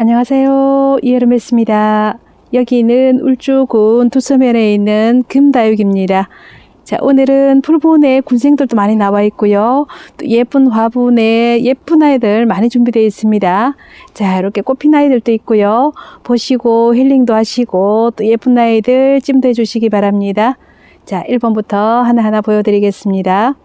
안녕하세요. 이여름했습니다. 여기는 울주군 두서면에 있는 금다육입니다. 자, 오늘은 풀본에 군생들도 많이 나와 있고요. 또 예쁜 화분에 예쁜 아이들 많이 준비되어 있습니다. 자, 이렇게 꽃핀 아이들도 있고요. 보시고 힐링도 하시고 또 예쁜 아이들 찜도 해주시기 바랍니다. 자, 1번부터 하나하나 보여드리겠습니다.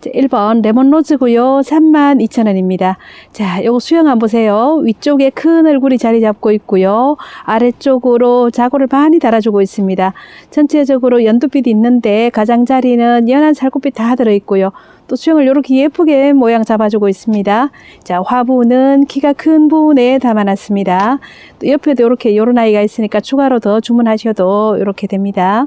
자, 1번 레몬로즈고요. 32,000원입니다. 자, 요거 수영 한번 보세요. 위쪽에 큰 얼굴이 자리 잡고 있고요. 아래쪽으로 자고를 많이 달아주고 있습니다. 전체적으로 연두빛이 있는데 가장자리는 연한 살구빛 다 들어있고요. 또 수영을 이렇게 예쁘게 모양 잡아주고 있습니다. 자, 화분은 키가 큰 부분에 담아놨습니다. 또 옆에도 이렇게 요런 아이가 있으니까 추가로 더 주문하셔도 이렇게 됩니다.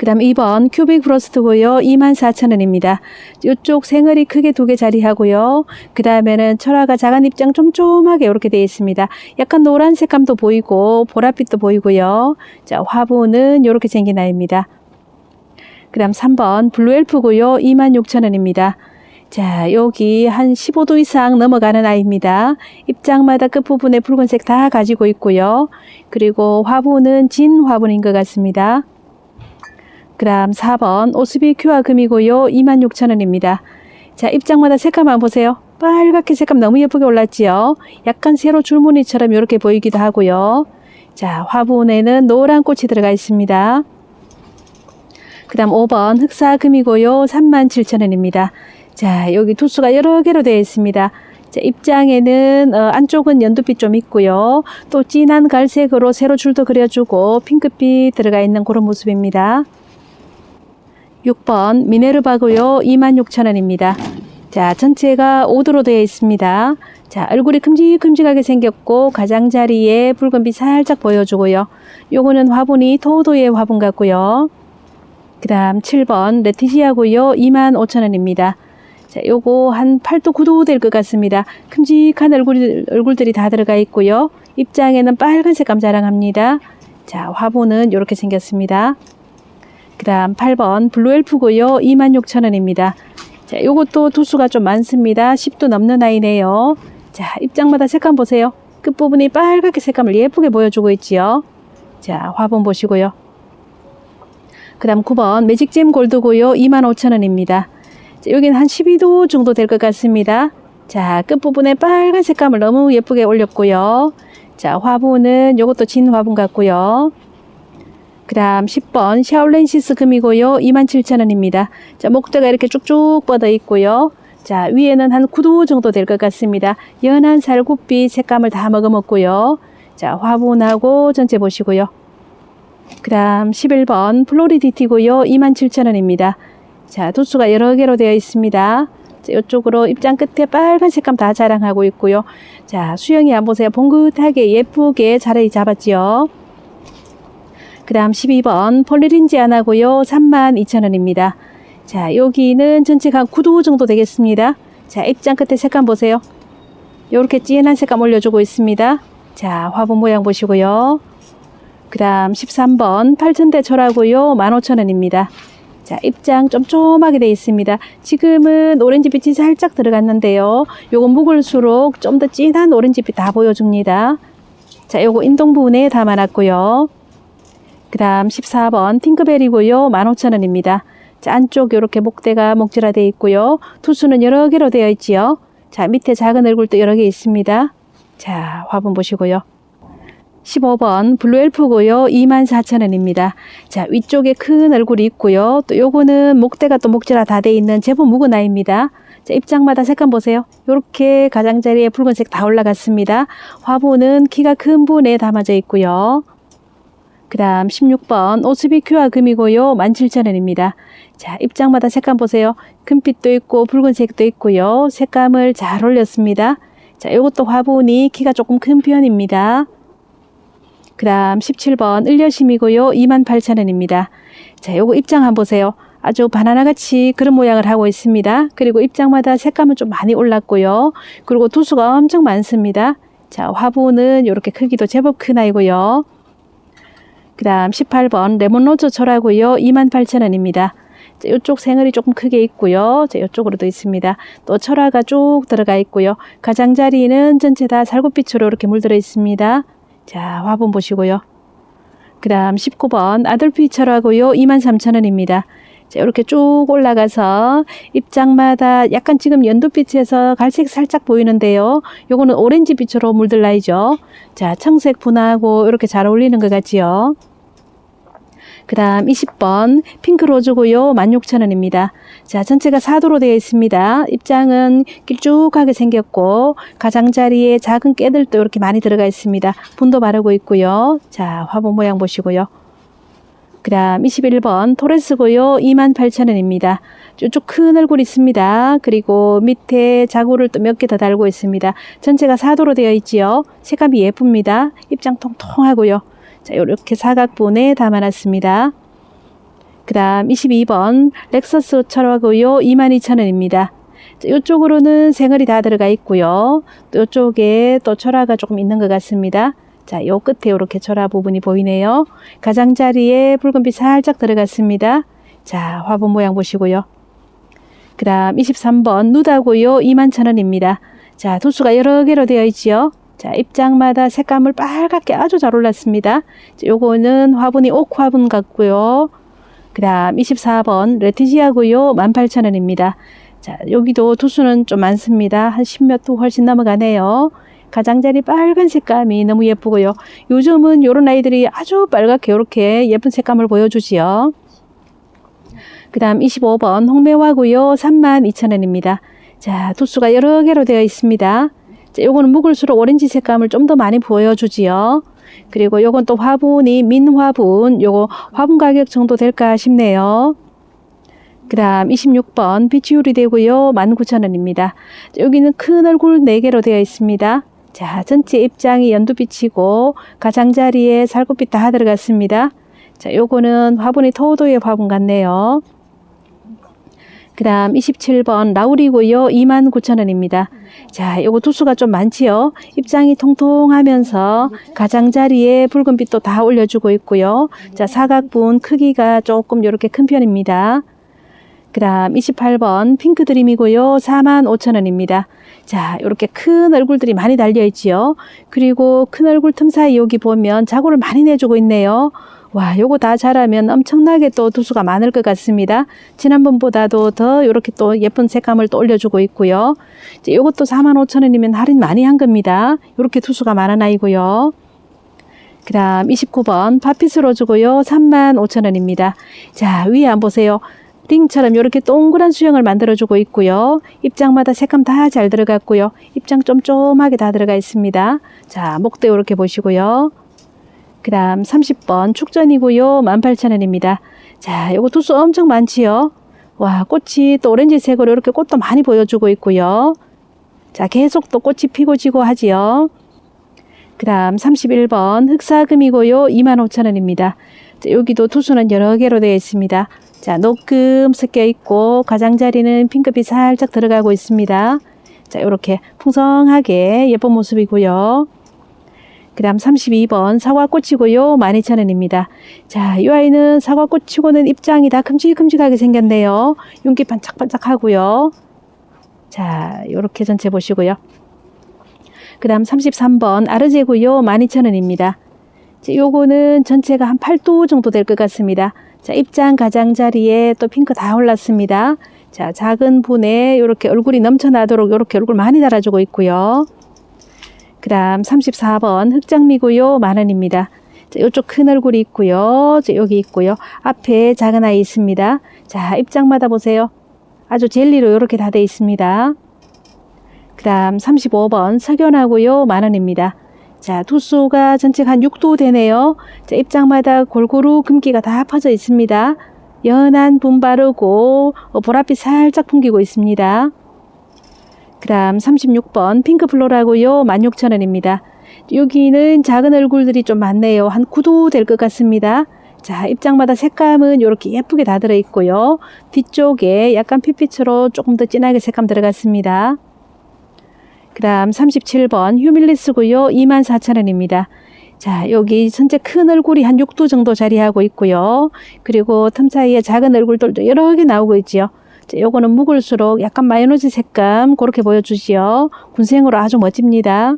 그 다음 2번 큐빅 프로스트고요. 24,000원입니다. 이쪽 생얼이 크게 두 개 자리하고요. 그 다음에는 철화가 자간 입장 쫌쫌하게 이렇게 되어 있습니다. 약간 노란 색감도 보이고 보랏빛도 보이고요. 자 화분은 이렇게 생긴 아이입니다. 그 다음 3번 블루엘프고요. 26,000원입니다. 자, 여기 한 15도 이상 넘어가는 아이입니다. 입장마다 끝부분에 붉은색 다 가지고 있고요. 그리고 화분은 진 화분인 것 같습니다. 그다음 4번 오스비 큐아 금이고요. 26,000원입니다. 자, 입장마다 색감만 보세요. 빨갛게 색감 너무 예쁘게 올랐지요. 약간 세로 줄무늬처럼 이렇게 보이기도 하고요. 자, 화분에는 노란 꽃이 들어가 있습니다. 그 다음 5번 흑사금이고요. 37,000원입니다. 자, 여기 두수가 여러 개로 되어 있습니다. 자, 입장에는 어, 안쪽은 연두빛 좀 있고요. 또 진한 갈색으로 세로 줄도 그려주고 핑크빛 들어가 있는 그런 모습입니다. 6번 미네르바고요. 26,000원입니다. 자, 전체가 5도로 되어 있습니다. 자, 얼굴이 큼직큼직하게 생겼고 가장자리에 붉은빛 살짝 보여주고요. 요거는 화분이 토도의 화분 같고요. 그 다음 7번 레티지아고요. 25,000원입니다. 자, 요거 한 8도 9도 될 것 같습니다. 큼직한 얼굴, 얼굴들이 다 들어가 있고요. 입장에는 빨간색 감 자랑 합니다. 자, 화분은 이렇게 생겼습니다. 그 다음 8번 블루엘프고요. 26,000원입니다. 자, 요것도 두수가 좀 많습니다. 10도 넘는 아이네요. 자, 입장마다 색감 보세요. 끝부분이 빨갛게 색감을 예쁘게 보여주고 있지요. 자, 화분 보시고요. 그 다음 9번 매직잼 골드고요. 25,000원입니다. 자, 여기는 한 12도 정도 될 것 같습니다. 자, 끝부분에 빨간 색감을 너무 예쁘게 올렸고요. 자, 화분은 요것도 진 화분 같고요. 그 다음 10번 샤올렌시스 금이고요. 27,000원입니다. 자, 목대가 이렇게 쭉쭉 뻗어 있고요. 자, 위에는 한 9도 정도 될 것 같습니다. 연한 살구빛 색감을 다 머금었고요. 자, 화분하고 전체 보시고요. 그 다음 11번 플로리디티고요. 27,000원입니다. 자, 도수가 여러 개로 되어 있습니다. 자, 이쪽으로 입장 끝에 빨간 색감 다 자랑하고 있고요. 자, 수영이 안 보세요. 봉긋하게 예쁘게 자리 잡았지요. 그 다음 12번 폴리린지 하나고요. 32,000원입니다. 자, 여기는 전체가 한 9도 정도 되겠습니다. 자, 입장 끝에 색감 보세요. 이렇게 진한 색감 올려주고 있습니다. 자, 화분 모양 보시고요. 그 다음 13번 8천대 철하고요. 15,000원입니다. 자, 입장 쫌쫌하게 되어 있습니다. 지금은 오렌지빛이 살짝 들어갔는데요. 요거 묵을수록 좀 더 진한 오렌지빛 다 보여줍니다. 자, 요거 인동 부분에 담아놨고요. 그 다음 14번 팅크벨이고요. 15,000원입니다. 자, 안쪽 이렇게 목대가 목질화되어 있고요. 투수는 여러 개로 되어 있지요. 자, 밑에 작은 얼굴도 여러 개 있습니다. 자, 화분 보시고요. 15번 블루엘프고요. 24,000원입니다. 자, 위쪽에 큰 얼굴이 있고요. 또 요거는 목대가 또 목질화 다 돼 있는 제법 아이입니다. 자, 입장마다 색감 보세요. 요렇게 가장자리에 붉은색 다 올라갔습니다. 화분은 키가 큰 분에 담아져 있고요. 그 다음 16번 오스비 큐아 금이고요. 17,000원입니다. 자, 입장마다 색감 보세요. 금빛도 있고 붉은색도 있고요. 색감을 잘 올렸습니다. 자, 요것도 화분이 키가 조금 큰 편입니다. 그 다음 17번 을려심이고요. 28,000원입니다. 자, 요거 입장 한번 보세요. 아주 바나나같이 그런 모양을 하고 있습니다. 그리고 입장마다 색감은 좀 많이 올랐고요. 그리고 두수가 엄청 많습니다. 자, 화분은 이렇게 크기도 제법 큰 아이고요. 그 다음 18번 레몬로즈 철하고요. 28,000원입니다. 자, 이쪽 생얼이 조금 크게 있고요. 자, 이쪽으로도 있습니다. 또 철화가 쭉 들어가 있고요. 가장자리는 전체 다 살구빛으로 이렇게 물들어 있습니다. 자, 화분 보시고요. 그 다음 19번 아들피 철화고요. 23,000원입니다. 자, 이렇게 쭉 올라가서 입장마다 약간 지금 연두빛에서 갈색 살짝 보이는데요. 요거는 오렌지 빛으로 물들나 있죠. 자, 청색 분하고 이렇게 잘 어울리는 것 같지요. 그 다음 20번 핑크 로즈고요. 16,000원입니다. 자, 전체가 사도로 되어 있습니다. 입장은 길쭉하게 생겼고 가장자리에 작은 깨들도 이렇게 많이 들어가 있습니다. 분도 바르고 있고요. 자, 화분 모양 보시고요. 그 다음 21번 토레스고요. 28,000원입니다. 쭉큰 얼굴 있습니다. 그리고 밑에 자구를 또 몇 개 더 달고 있습니다. 전체가 사도로 되어 있지요. 색감이 예쁩니다. 입장 통통하고요. 자, 이렇게 사각분에 담아놨습니다. 그 다음 22번 렉서스 철화고요. 22,000원입니다. 이쪽으로는 생얼이 다 들어가 있고요. 또 이쪽에 또 철화가 조금 있는 것 같습니다. 자, 요 끝에 이렇게 철화 부분이 보이네요. 가장자리에 붉은빛 살짝 들어갔습니다. 자, 화분 모양 보시고요. 그 다음 23번 누다고요. 21,000원입니다. 자, 도수가 여러 개로 되어 있지요. 자, 입장마다 색감을 빨갛게 아주 잘 올랐습니다. 자, 요거는 화분이 옥 화분 같고요. 그 다음 24번 레티지아고요. 18,000원입니다. 자, 여기도 도수는 좀 많습니다. 한 10몇 도 훨씬 넘어가네요. 가장자리 빨간 색감이 너무 예쁘고요. 요즘은 요런 아이들이 아주 빨갛게 이렇게 예쁜 색감을 보여주지요. 그 다음 25번 홍매화고요. 32,000원입니다. 자, 도수가 여러 개로 되어 있습니다. 자, 요거는 묵을수록 오렌지 색감을 좀 더 많이 보여주지요. 그리고 요건 또 화분이 민화분, 요거 화분 가격 정도 될까 싶네요. 그 다음 26번 비치유리 되고요. 19,000원입니다. 여기는 큰 얼굴 4개로 되어 있습니다. 자, 전체 입장이 연두빛이고 가장자리에 살구빛 다 들어갔습니다. 자, 요거는 화분이 토도의 화분 같네요. 그 다음 27번 라울이고요. 29,000원입니다. 자, 요거 두수가 좀 많지요. 입장이 통통하면서 가장자리에 붉은빛도 다 올려주고 있고요. 자, 사각분 크기가 조금 이렇게 큰 편입니다. 그 다음 28번 핑크 드림이고요. 45,000원입니다. 자, 이렇게 큰 얼굴들이 많이 달려 있지요. 그리고 큰 얼굴 틈 사이 여기 보면 자구를 많이 내주고 있네요. 와, 요거 다 자라면 엄청나게 또 두수가 많을 것 같습니다. 지난번보다도 더 이렇게 또 예쁜 색감을 또 올려주고 있고요. 이제 요것도 45,000원이면 할인 많이 한 겁니다. 이렇게 두수가 많은 아이고요. 그 다음 29번 파피스로 주고요. 35,000원입니다. 자, 위에 안 보세요. 링처럼 이렇게 동그란 수영을 만들어주고 있고요. 입장마다 색감 다 잘 들어갔고요. 입장 쫌쫌하게 다 들어가 있습니다. 자, 목대 이렇게 보시고요. 그 다음 30번 축전이고요. 18,000원입니다. 자, 요거 두수 엄청 많지요. 와, 꽃이 또 오렌지색으로 이렇게 꽃도 많이 보여주고 있고요. 자, 계속 또 꽃이 피고 지고 하지요. 그 다음 31번 흑사금이고요. 25,000원입니다. 자, 여기도 투수는 여러 개로 되어 있습니다. 자, 녹금 섞여 있고 가장자리는 핑크빛 살짝 들어가고 있습니다. 자, 이렇게 풍성하게 예쁜 모습이고요. 그 다음 32번 사과꽃이고요. 12,000원입니다. 자, 이 아이는 사과꽃이고는 입장이 다 큼직큼직하게 생겼네요. 윤기 반짝반짝하고요. 자, 요렇게 전체 보시고요. 그 다음 33번 아르제고요. 12,000원입니다. 자, 요거는 전체가 한 8도 정도 될 것 같습니다. 자, 입장 가장자리에 또 핑크 다 올랐습니다. 자, 작은 분에 이렇게 얼굴이 넘쳐나도록 이렇게 얼굴 많이 달아주고 있고요. 그 다음 34번 흑장미고요. 만원입니다. 자, 이쪽 큰 얼굴이 있고요. 자, 여기 있고요. 앞에 작은 아이 있습니다. 자, 입장마다 보세요. 아주 젤리로 이렇게 다 돼 있습니다. 그 다음 35번 석연하고요. 만원입니다. 자, 두수가 전체가 한 6도 되네요. 자, 입장마다 골고루 금기가 다 퍼져 있습니다. 연한 분 바르고 어, 보랏빛 살짝 풍기고 있습니다. 그 다음 36번 핑크 플로라고요. 16,000원입니다. 여기는 작은 얼굴들이 좀 많네요. 한 9도 될 것 같습니다. 자, 입장마다 색감은 이렇게 예쁘게 다 들어있고요. 뒤쪽에 약간 핏빛으로 조금 더 진하게 색감 들어갔습니다. 그 다음 37번 휴밀리스고요. 24,000원입니다. 자, 여기 전체 큰 얼굴이 한 6도 정도 자리하고 있고요. 그리고 틈 사이에 작은 얼굴들도 여러 개 나오고 있지요. 자, 요거는 묵을수록 약간 마요네즈 색감 그렇게 보여주지요. 군생으로 아주 멋집니다.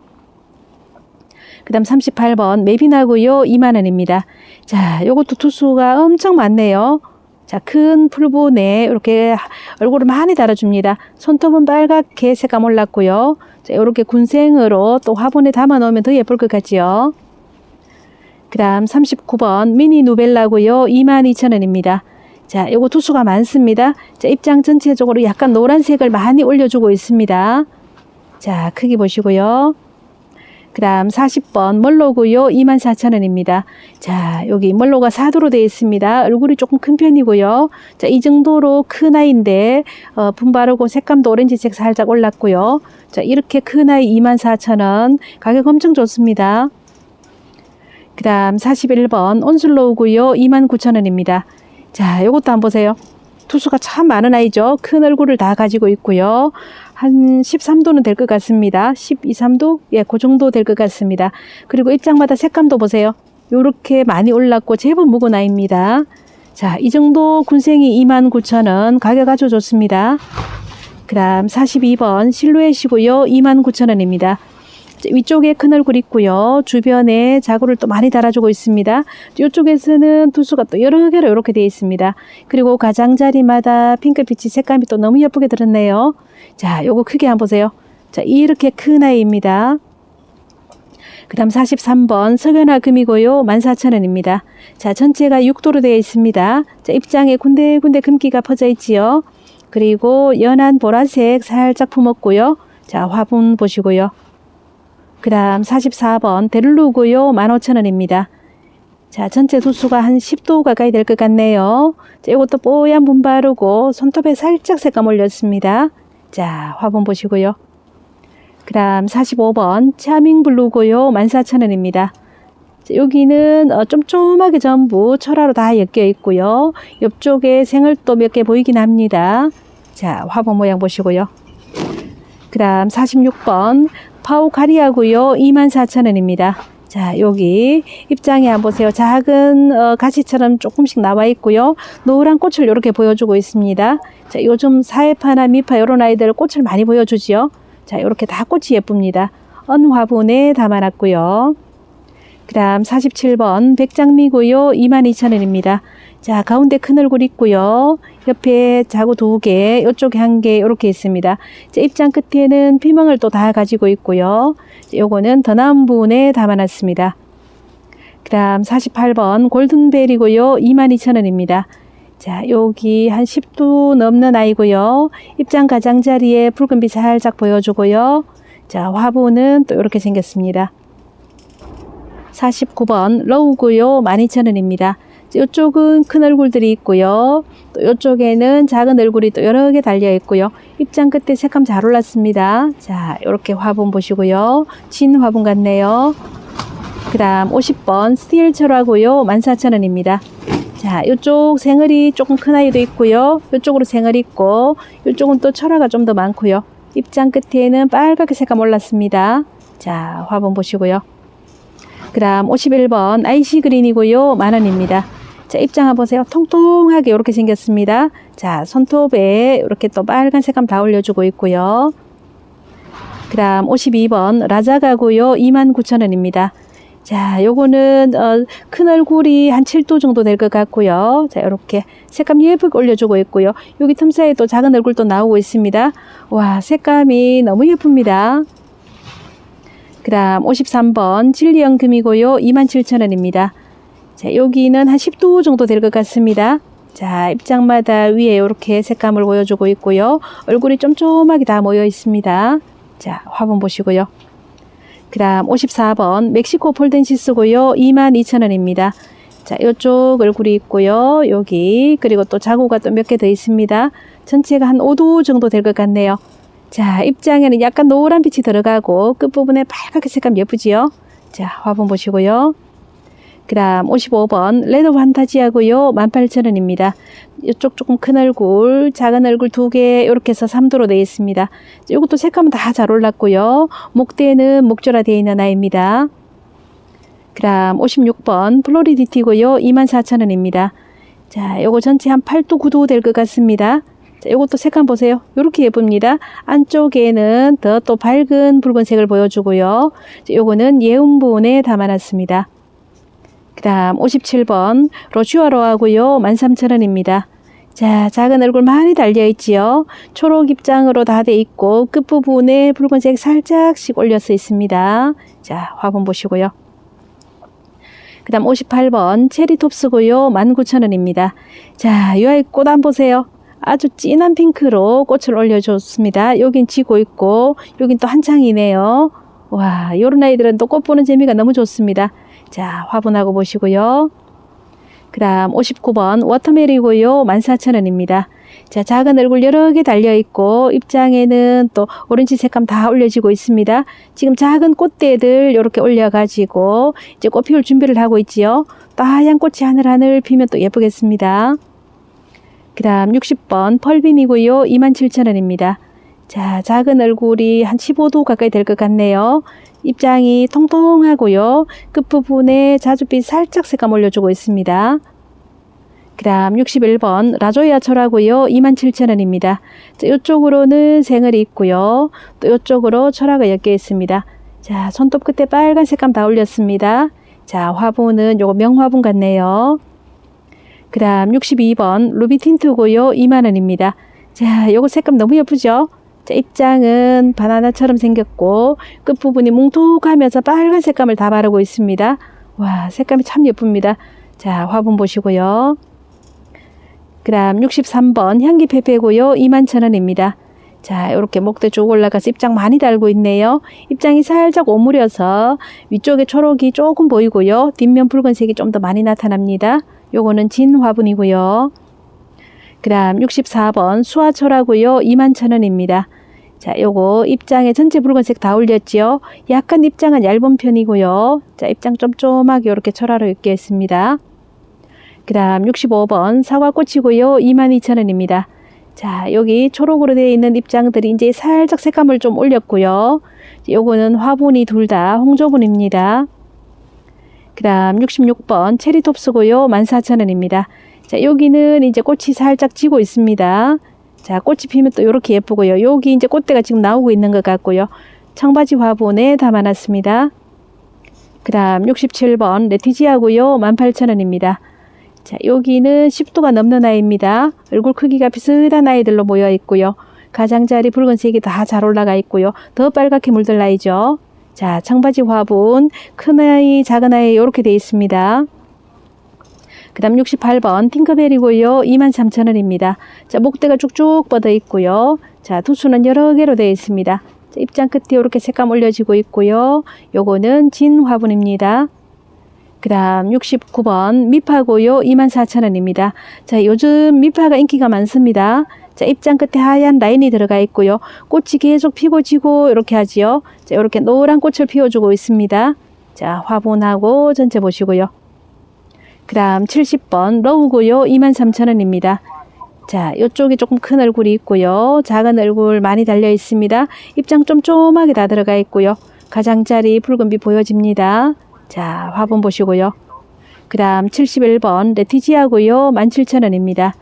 그 다음 38번 매빈하고요 2만원입니다. 자, 요것도 투수가 엄청 많네요. 자, 큰 풀분에 이렇게 얼굴을 많이 달아줍니다. 손톱은 빨갛게 색감 올랐고요. 자, 이렇게 군생으로 또 화분에 담아 놓으면 더 예쁠 것 같지요. 그 다음 39번 미니 누벨라고요 22,000원입니다. 자, 요거 투수가 많습니다. 자, 입장 전체적으로 약간 노란색을 많이 올려주고 있습니다. 자, 크기 보시고요. 그 다음 40번 멀로고요 24,000원입니다. 자 여기 멀로가 4도로 되어 있습니다. 얼굴이 조금 큰 편이고요. 자 이 정도로 큰 아이인데 어, 분바르고 색감도 오렌지색 살짝 올랐고요. 자 이렇게 큰 아이 24,000원 가격 엄청 좋습니다. 그 다음 41번 온슬로우고요 29,000원입니다. 자 요것도 한번 보세요. 투수가 참 많은 아이죠. 큰 얼굴을 다 가지고 있고요. 한 13도는 될 것 같습니다. 12, 3도? 예, 그 정도 될 것 같습니다. 그리고 입장마다 색감도 보세요. 요렇게 많이 올랐고 제법 묵은 아이입니다. 자, 이 정도 군생이 29,000원 가격 아주 좋습니다. 그 다음 42번 실루엣이고요. 29,000원입니다. 위쪽에 큰 얼굴 있고요. 주변에 자구를 또 많이 달아주고 있습니다. 이쪽에서는 투수가 또 여러 개로 이렇게 되어 있습니다. 그리고 가장자리마다 핑크빛이 색감이 또 너무 예쁘게 들었네요. 자, 요거 크게 한번 보세요. 자, 이렇게 큰 아이입니다. 그 다음 43번 석연화 금이고요. 14,000원입니다. 자, 전체가 6도로 되어 있습니다. 자, 입장에 군데군데 금기가 퍼져 있지요. 그리고 연한 보라색 살짝 품었고요. 자, 화분 보시고요. 그 다음 44번 데를루고요. 15,000원입니다. 자, 전체 도수가 한 10도 가까이 될 것 같네요. 자, 이것도 뽀얀 분 바르고 손톱에 살짝 색감 올렸습니다. 자, 화분 보시고요. 그 다음 45번 차밍 블루고요. 14,000원입니다. 자, 여기는 어, 쫌쫌하게 전부 철화로 다 엮여 있고요. 옆쪽에 생얼도 몇개 보이긴 합니다. 자, 화분 모양 보시고요. 그 다음 46번 파우카리아고요. 24,000원입니다. 자, 여기 입장에 한번 보세요. 작은 어, 가시처럼 조금씩 나와 있고요. 노란 꽃을 이렇게 보여주고 있습니다. 자, 요즘 사회파나 미파 이런 아이들 꽃을 많이 보여주지요. 자, 이렇게 다 꽃이 예쁩니다. 언화분에 담아놨고요. 그 다음 47번 백장미고요. 22,000원입니다. 자, 가운데 큰 얼굴 있고요. 옆에 자구 두 개, 이쪽에 한 개 이렇게 있습니다. 자, 입장 끝에는 피멍을 또 다 가지고 있고요. 자, 요거는 더 나은 부분에 담아놨습니다. 그 다음 48번 골든벨이고요. 22,000원입니다. 자, 여기 한 10도 넘는 아이고요. 입장 가장자리에 붉은빛 살짝 보여주고요. 자, 화분은 또 이렇게 생겼습니다. 49번 러우고요. 12,000원입니다. 이쪽은 큰 얼굴들이 있고요. 또 이쪽에는 작은 얼굴이 또 여러 개 달려 있고요. 입장 끝에 색감 잘 올랐습니다. 자, 이렇게 화분 보시고요. 진 화분 같네요. 그 다음 50번 스틸 철화고요. 14,000원입니다. 자, 이쪽 생얼이 조금 큰 아이도 있고요. 이쪽으로 생얼이 있고, 이쪽은 또 철화가 좀 더 많고요. 입장 끝에는 빨갛게 색감 올랐습니다. 자, 화분 보시고요. 그 다음 51번 아이시 그린이고요. 만원입니다. 자, 입장 한번 보세요. 통통하게 이렇게 생겼습니다. 자, 손톱에 이렇게 또 빨간 색감 다 올려주고 있고요. 그 다음 52번 라자가고요. 29,000원입니다. 자, 요거는 어, 큰 얼굴이 한 7도 정도 될 것 같고요. 자, 이렇게 색감 예쁘게 올려주고 있고요. 여기 틈 사이에 또 작은 얼굴도 나오고 있습니다. 와, 색감이 너무 예쁩니다. 그 다음 53번 진리형 금이고요. 27,000원입니다. 자, 여기는 한 10도 정도 될 것 같습니다. 자, 입장마다 위에 이렇게 색감을 보여주고 있고요. 얼굴이 쫌쫌하게 다 모여 있습니다. 자, 화분 보시고요. 그 다음 54번 멕시코 폴덴시스고요. 22,000원입니다. 자, 이쪽 얼굴이 있고요. 여기 그리고 또 자구가 또 몇 개 더 있습니다. 전체가 한 5도 정도 될 것 같네요. 자, 입장에는 약간 노란 빛이 들어가고 끝부분에 빨갛게 색감 예쁘지요? 자, 화분 보시고요. 그 다음 55번 레드 판타지하고요. 18,000원입니다. 이쪽 조금 큰 얼굴, 작은 얼굴 두 개 이렇게 해서 3도로 되어 있습니다. 이것도 색감은 다 잘 올랐고요. 목대는 목조라 되어 있는 아이입니다. 그 다음 56번 플로리디티고요. 24,000원입니다. 자, 요거 전체 한 8도 9도 될 것 같습니다. 자, 요것도 색감 보세요. 요렇게 예쁩니다. 안쪽에는 더 또 밝은 붉은색을 보여주고요. 자, 요거는 예운분에 담아놨습니다. 그 다음 57번 로슈아로 하고요. 13,000원입니다. 자, 작은 얼굴 많이 달려있지요. 초록 입장으로 다 돼 있고 끝부분에 붉은색 살짝씩 올려서 있습니다. 자, 화분 보시고요. 그 다음 58번 체리톱스고요. 19,000원입니다. 자, 이 아이 꽃안 보세요. 아주 진한 핑크로 꽃을 올려줬습니다. 여긴 지고 있고 여긴 또 한창이네요. 와, 요런 아이들은 또 꽃 보는 재미가 너무 좋습니다. 자, 화분하고 보시고요. 그 다음 59번 워터메리고요. 14,000원입니다. 자, 작은 얼굴 여러 개 달려있고 입장에는 또 오렌지 색감 다 올려지고 있습니다. 지금 작은 꽃대들 이렇게 올려가지고 이제 꽃 피울 준비를 하고 있지요. 또 하얀 꽃이 하늘하늘 피면 또 예쁘겠습니다. 그 다음 60번 펄빈이고요. 27,000원입니다. 자, 작은 얼굴이 한 15도 가까이 될 것 같네요. 입장이 통통하고요. 끝부분에 자줏빛 살짝 색감 올려주고 있습니다. 그 다음 61번 라조이아 철하고요. 27,000원입니다. 자, 이쪽으로는 생얼이 있고요. 또 이쪽으로 철화가 엮여 있습니다. 자, 손톱 끝에 빨간 색감 다 올렸습니다. 자, 화분은 요거 명화분 같네요. 그 다음 62번 루비 틴트 고요. 2만원입니다. 자, 요거 색감 너무 예쁘죠? 자, 입장은 바나나처럼 생겼고 끝부분이 뭉툭하면서 빨간 색감을 다 바르고 있습니다. 와, 색감이 참 예쁩니다. 자, 화분 보시고요. 그 다음 63번 향기 페페고요. 21,000원입니다. 자, 이렇게 목대 쭉 올라가서 입장 많이 달고 있네요. 입장이 살짝 오므려서 위쪽에 초록이 조금 보이고요. 뒷면 붉은색이 좀 더 많이 나타납니다. 요거는 진 화분이고요. 그 다음 64번 수화초라고요. 21,000원입니다. 자, 요거 입장에 전체 붉은색 다 올렸지요. 약간 입장은 얇은 편이고요. 자, 입장 쫌쫌하게 이렇게 철화로 입게 했습니다. 그 다음 65번 사과꽃이고요. 22,000원입니다. 자, 여기 초록으로 되어 있는 입장들이 이제 살짝 색감을 좀 올렸고요. 요거는 화분이 둘 다 홍조분입니다. 그 다음 66번 체리톱스고요. 14,000원입니다. 자, 여기는 이제 꽃이 살짝 지고 있습니다. 자, 꽃이 피면 또 이렇게 예쁘고요. 여기 이제 꽃대가 지금 나오고 있는 것 같고요. 청바지 화분에 담아놨습니다. 그 다음 67번 레티지아고요. 18,000원입니다. 자, 여기는 10도가 넘는 아이입니다. 얼굴 크기가 비슷한 아이들로 모여 있고요. 가장자리 붉은색이 다 잘 올라가 있고요. 더 빨갛게 물들 아이죠. 자, 청바지 화분, 큰 아이, 작은 아이 이렇게 되어 있습니다. 그 다음 68번 팅커벨이고요. 23,000원입니다. 자, 목대가 쭉쭉 뻗어 있고요. 자, 투수는 여러 개로 되어 있습니다. 자, 입장 끝에 이렇게 색감 올려지고 있고요. 요거는 진 화분입니다. 그 다음 69번 미파고요. 24,000원입니다. 자, 요즘 미파가 인기가 많습니다. 자, 입장 끝에 하얀 라인이 들어가 있고요. 꽃이 계속 피고 지고 이렇게 하지요. 자, 이렇게 노란 꽃을 피워주고 있습니다. 자, 화분하고 전체 보시고요. 그 다음 70번 러우고요. 23,000원입니다. 자, 이쪽이 조금 큰 얼굴이 있고요. 작은 얼굴 많이 달려 있습니다. 입장 좀 쪼하게 다 들어가 있고요. 가장자리 붉은빛 보여집니다. 자, 화분 보시고요. 그 다음 71번 레티지아고요. 17,000원입니다.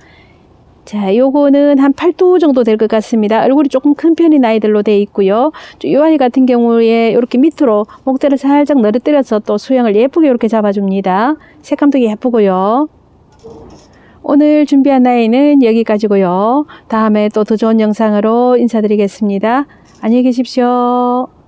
자, 요거는 한 8도 정도 될 것 같습니다. 얼굴이 조금 큰 편인 아이들로 되어 있고요. 이 아이 같은 경우에 이렇게 밑으로 목대를 살짝 늘어뜨려서 또 수영을 예쁘게 이렇게 잡아줍니다. 색감도 예쁘고요. 오늘 준비한 아이는 여기까지고요. 다음에 또 더 좋은 영상으로 인사드리겠습니다. 안녕히 계십시오.